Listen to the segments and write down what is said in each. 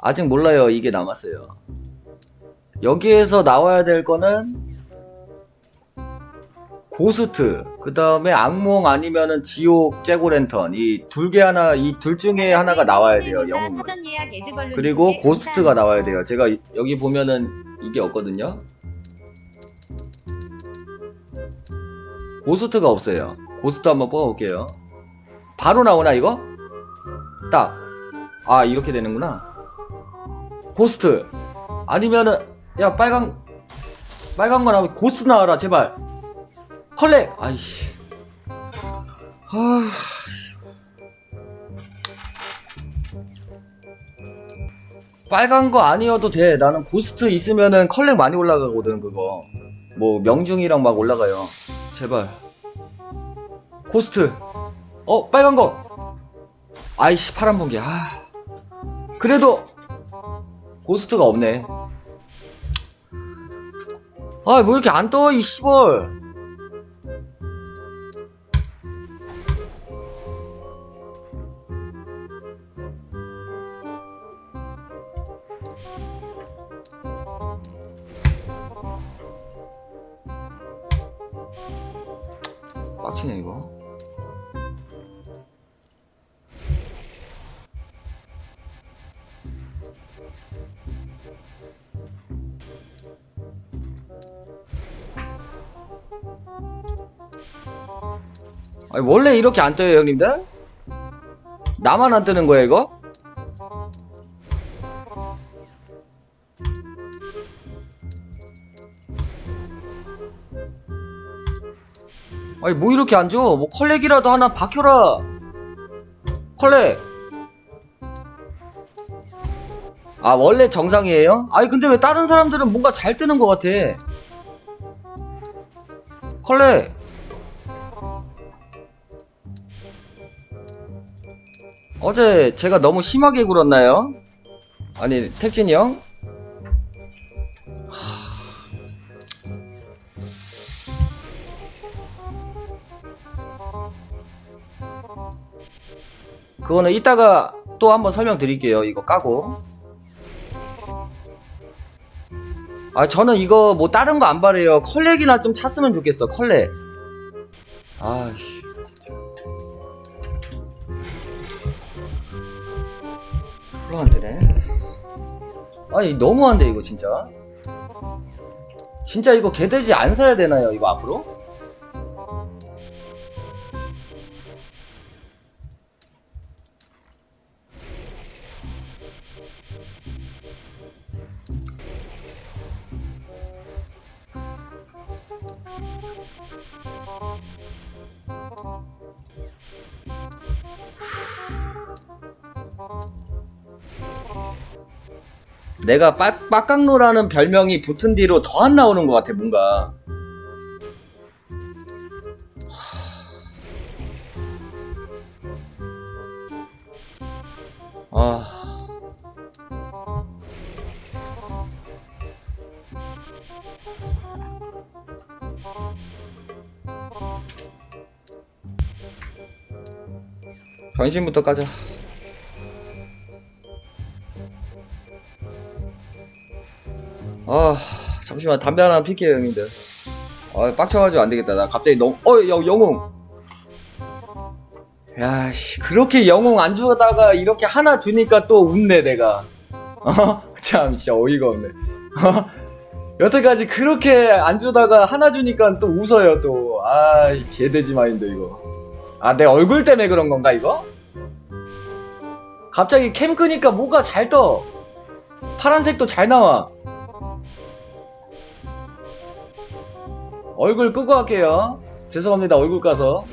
아직 몰라요. 이게 남았어요. 여기에서 나와야 될 거는 고스트, 그 다음에 악몽 아니면은 지옥 잭오랜턴 이 둘 개 하나 이 둘 중에 하나가 나와야 돼요. 예약 에드벌룬 그리고 고스트가. 나와야 돼요. 제가 이- 여기 보면은 이게 없거든요. 고스트가 없어요. 고스트 한번 뽑아볼게요. 바로 나오나 이거? 딱. 아 이렇게 되는구나. 고스트. 아니면은 야 빨간 빨간 거 나오면 고스트 나와라 제발. 컬렉. 아이씨. 아. 빨간 거 아니어도 돼. 나는 고스트 있으면은 컬렉 많이 올라가거든, 그거. 뭐, 명중이랑 막 올라가요. 제발. 고스트. 어, 빨간 거. 아이씨, 파란 번개. 아. 그래도, 고스트가 없네. 아, 뭐 이렇게 안 떠, 이 씨벌. 빡치네, 이거. 아니, 원래 이렇게 안 떠요, 형님들? 나만 안 뜨는 거야, 이거? 아니, 뭐 이렇게 안 줘? 뭐 컬렉이라도 하나 박혀라! 컬렉! 아, 원래 정상이에요? 아니, 근데 왜 다른 사람들은 뭔가 잘 뜨는 것 같아? 컬렉! 어제 제가 너무 심하게 굴었나요? 아니 택진이 형? 그거는 이따가 또 한번 설명드릴게요. 이거 까고. 아 저는 이거 뭐 다른 거 안 바래요. 컬렉이나 좀 찼으면 좋겠어. 컬렉. 아씨. 안 되네. 아니 너무한데 이거 진짜. 진짜 이거 개돼지 안 사야 되나요 이거 앞으로? 내가 빡, 빡강로라는 별명이 붙은 뒤로 더 안 나오는 것 같아 뭔가. 아. 변신부터 까자 아 잠시만 담배 하나 필게요 형님들. 아 빡쳐가지고 안되겠다. 나 갑자기 너무 어야 영웅. 야씨 그렇게 영웅 안 주다가 이렇게 하나 주니까 또 웃네 내가. 어 참 진짜 어이가 없네. 어? 여태까지 그렇게 안 주다가 하나 주니까 또 웃어요 또아이 개돼지 마인드 이거. 아 내 얼굴 때문에 그런 건가 이거? 갑자기 캠 끄니까 뭐가 잘 떠. 파란색도 잘 나와 얼굴 끄고 할게요. 죄송합니다. 얼굴 까서.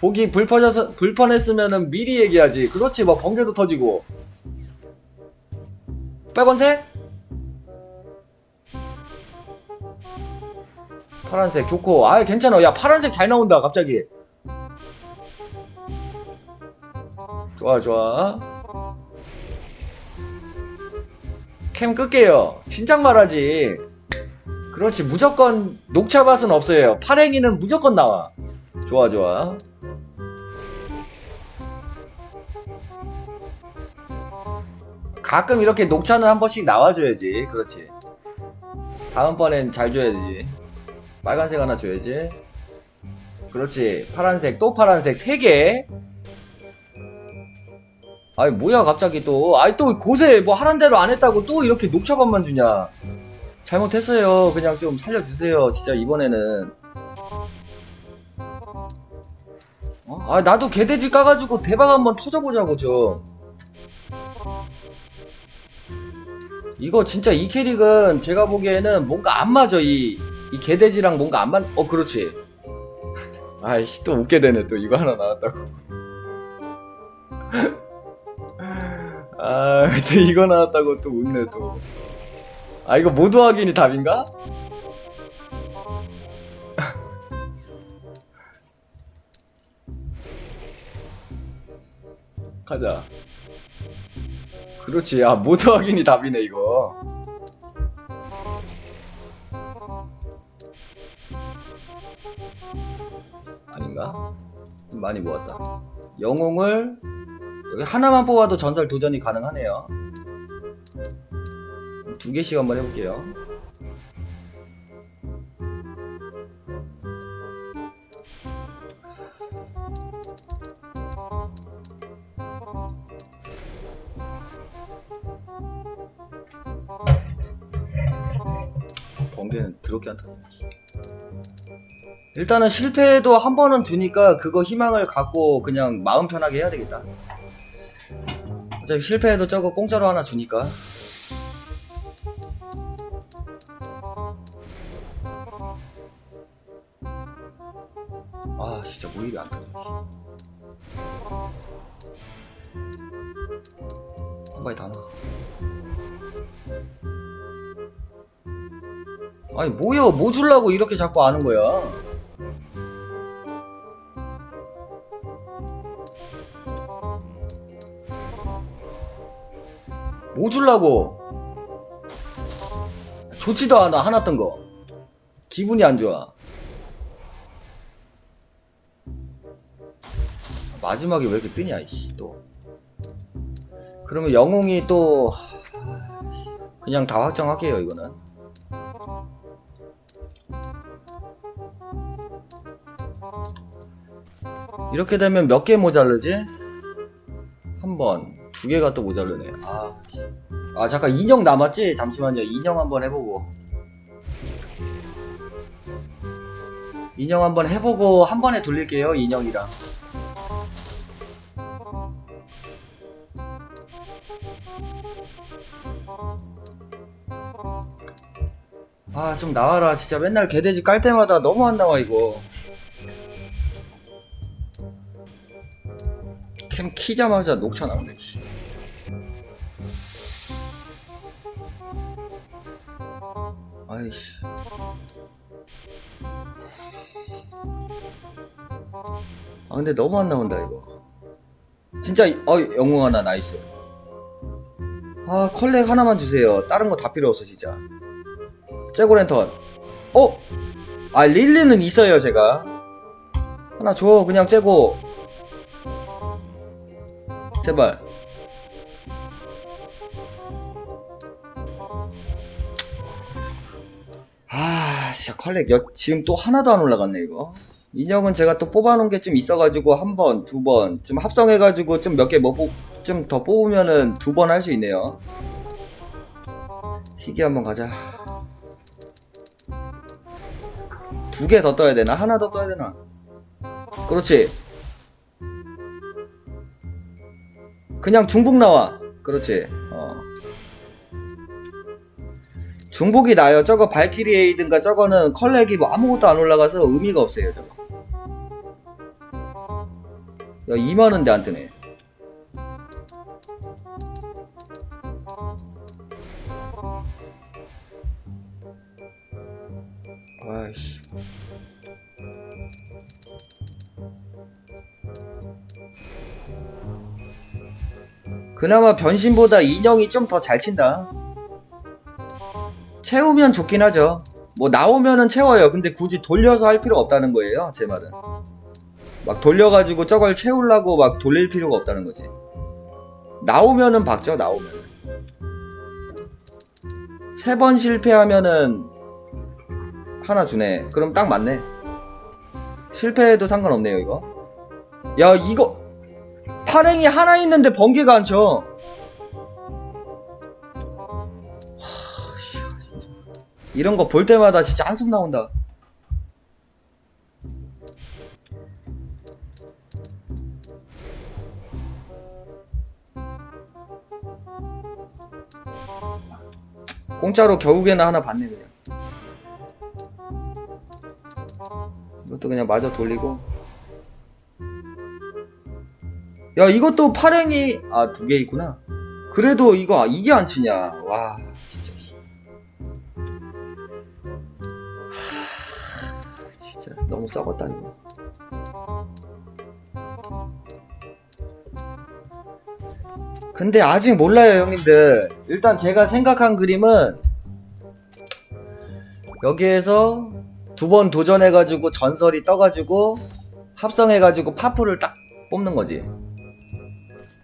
보기 불편해서, 불편했으면은 미리 얘기하지. 그렇지, 뭐, 번개도 터지고. 빨간색? 파란색 좋고. 아 괜찮아. 야, 파란색 잘 나온다, 갑자기. 좋아, 좋아. 캠 끌게요. 진작 말하지. 그렇지 무조건 녹차밭은 없어요 파랭이는 무조건 나와 좋아 좋아 가끔 이렇게 녹차는 한 번씩 나와줘야지. 그렇지. 다음번엔 잘 줘야지. 빨간색 하나 줘야지. 그렇지. 파란색, 또 파란색, 세 개. 아이, 뭐야, 갑자기 또. 아이, 또 고세, 뭐 하란 대로 안 했다고 또 이렇게 녹차밥만 주냐. 잘못했어요. 그냥 좀 살려주세요. 진짜 이번에는. 어? 아, 나도 개돼지 까가지고 대박 한번 터져보자고, 좀. 이거 진짜 이 캐릭은 제가 보기에는 뭔가 안 맞아, 이, 이 개돼지랑 뭔가 안 맞, 어, 그렇지. 아이씨, 또 웃게 되네, 또 이거 하나 나왔다고. 아, 또 이거 나왔다고 또 웃네, 또. 아, 이거 모두 확인이 답인가? 가자. 그렇지. 아, 모두 확인이 답이네, 이거. 아닌가? 좀 많이 모았다. 영웅을 여기 하나만 뽑아도 전설 도전이 가능하네요. 두 개씩 한번 해볼게요. 번개는 더럽게 안 타네. 일단은 실패해도 한 번은 주니까 그거 희망을 갖고 그냥 마음 편하게 해야 되겠다. 어차피 실패해도 저거 공짜로 하나 주니까. 진짜 모입이 안 터져. 한 방에 다 나. 아니 뭐야 뭐 줄라고 이렇게 자꾸 아는 거야? 뭐 줄라고? 좋지도 않아 하나 뜬 거. 기분이 안 좋아 마지막에 왜 이렇게 뜨냐 이씨 또 그러면 영웅이 또 그냥 다 확정할게요 이거는 이렇게 되면 몇 개 모자르지? 한 번, 두 개가 또 모자르네. 아, 아 잠깐 인형 남았지? 잠시만요. 인형 한번 해보고. 인형 한번 해보고 한 번에 돌릴게요. 인형이랑. 아, 좀 나와라. 진짜 맨날 개돼지 깔 때마다 너무 안 나와, 이거. 캠 키자마자 녹차 나오네. 씨. 아이씨. 아 근데 너무 안 나온다 이거. 진짜 이- 어 영웅 하나 나이스. 아 컬렉 하나만 주세요. 다른 거 다 필요 없어 진짜. 재고 랜턴. 어? 아 릴리는 있어요 제가. 하나 줘 그냥 재고. 제발. 아, 진짜 컬렉 여, 지금 또 하나도 안 올라갔네 이거. 인형은 제가 또 뽑아놓은 게 좀 있어가지고 한 번, 두 번, 좀 합성해가지고 좀 몇개뭐 좀 더 뽑으면은 두 번 할 수 있네요. 희귀 한번 가자. 두 개 더 떠야 되나? 하나 더 떠야 되나? 그렇지. 그냥 중복 나와. 그렇지. 어. 중복이 나요. 저거 발키리 에이든가 저거는 컬렉이 뭐 아무것도 안 올라가서 의미가 없어요. 저거. 야 2만원대 안 뜨네. 아이씨. 그나마 변신보다 인형이 좀 더 잘 친다. 채우면 좋긴 하죠. 뭐 나오면은 채워요. 근데 굳이 돌려서 할 필요 없다는 거예요. 제 말은. 막 돌려가지고 저걸 채우려고 막 돌릴 필요가 없다는 거지. 나오면은 박죠. 나오면. 세 번 실패하면은 하나 주네. 그럼 딱 맞네. 실패해도 상관없네요, 이거. 야, 이거 파랭이 하나 있는데 번개가 안 쳐. 이런 거 볼 때마다 진짜 한숨 나온다. 공짜로 겨우개나 하나 받네 그냥. 이것도 그냥 마저 돌리고. 야 이것도 파랭이 아 두 개 있구나. 그래도 이거 이게 안 치냐? 와 진짜. 하, 진짜 너무 썩었다 이거. 근데 아직 몰라요 형님들 일단 제가 생각한 그림은 여기에서 두 번 도전해가지고 전설이 떠가지고 합성해가지고 파프를 딱 뽑는 거지.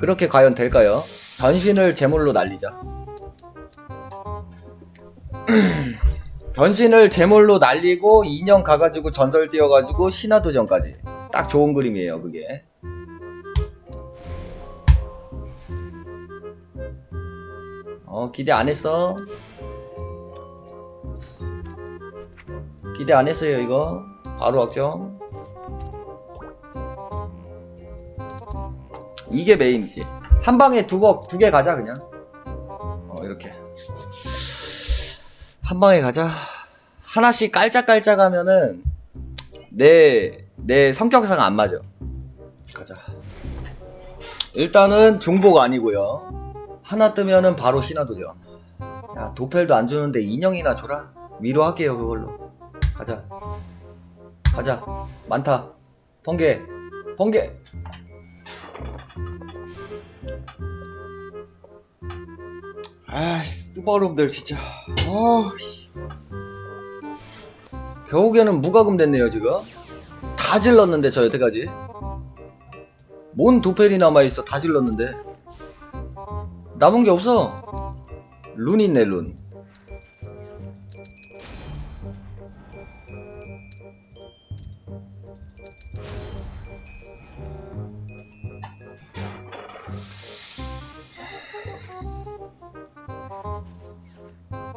그렇게 과연 될까요? 변신을 제물로 날리자. 변신을 제물로 날리고 2년 가가지고 전설 띄워가지고 신화 도전까지. 딱 좋은 그림이에요 그게. 어 기대 안 했어 기대 안 했어요 이거. 바로 확정. 이게 메인이지. 한 방에 두개두 개 가자 그냥. 어 이렇게. 한 방에 가자. 하나씩 깔짝깔짝 하면은 내 내 성격상 안 맞아. 가자. 일단은 중복 아니고요. 하나 뜨면은 바로 신화도전. 야 도펠도 안 주는데 인형이나 줘라. 위로할게요 그걸로. 가자. 가자. 많다. 번개. 번개. 아씨 스버룸들 진짜. 어씨. 겨우개는 무과금 됐네요 지금. 다 질렀는데 저 여태까지. 뭔 도펠이 남아있어 다 질렀는데. 남은 게 없어. 룬 있네, 룬.